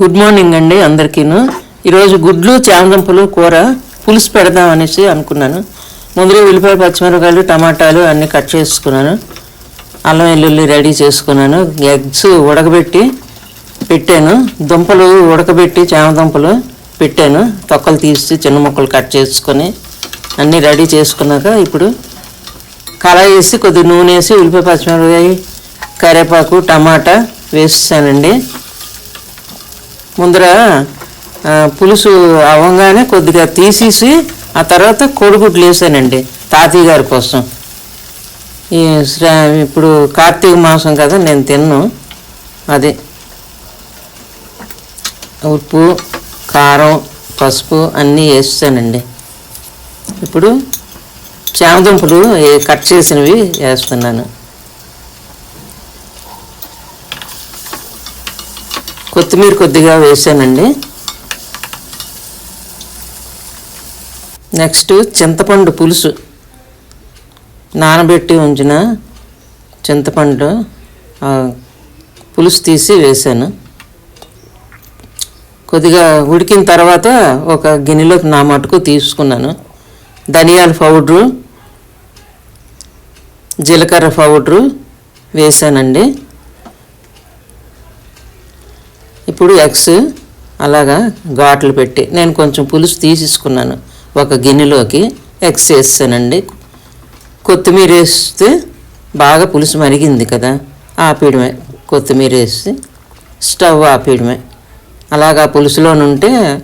Good morning అండి అందరికీను. ఈరోజు గుడ్లు చామదుంపలు కూర పులుసు పెడదాం అనేసి అనుకున్నాను. ముందుగా ఉల్లిపాయ పచ్చిమిరపకాయలు టమాటాలు అన్నీ కట్ చేసుకున్నాను. అల్లం వెల్లుల్లి రెడీ చేసుకున్నాను. ఎగ్స్ ఉడకబెట్టి పెట్టాను. దుంపలు ఉడకబెట్టి చామదుంపలు పెట్టాను. తొక్కలు తీసి చిన్న ముక్కలు కట్ చేసుకొని అన్నీ రెడీ చేసుకున్నాక ఇప్పుడు కళాయి వేసి కొద్దిగా నూనె వేసి ఉల్లిపాయ పచ్చిమిరపకాయ కరివేపాకు టమాటా వేసేసానండి. ముందర పులుసు అవ్వగానే కొద్దిగా తీసేసి ఆ తర్వాత కోడిగుడ్లు వేసానండి తాతయ్య గారి కోసం. ఈ ఇప్పుడు కార్తీక మాసం కదా నేను తిన్ను అది. ఉప్పు కారం పసుపు అన్నీ వేస్తానండి. ఇప్పుడు చామదుంపలు కట్ చేసినవి వేస్తున్నాను. కొత్తిమీర కొద్దిగా వేసానండి. నెక్స్ట్ చింతపండు పులుసు. నానబెట్టి ఉంచిన చింతపండు పులుసు తీసి వేసాను. కొద్దిగా ఉడికిన తర్వాత ఒక గిన్నెలోకి నా మటుకు తీసుకున్నాను. ధనియాల పౌడరు జీలకర్ర పౌడరు వేసానండి. ఇప్పుడు ఎగ్స్ అలాగా ఘాట్లు పెట్టి నేను కొంచెం పులుసు తీసేసుకున్నాను. ఒక గిన్నెలోకి ఎగ్స్ వేస్తానండి. కొత్తిమీర వేస్తే బాగా పులుసు మరిగింది కదా ఆపేయడమే. కొత్తిమీర వేసి స్టవ్ ఆపేయడమే. అలాగా పులుసులో ఉంటే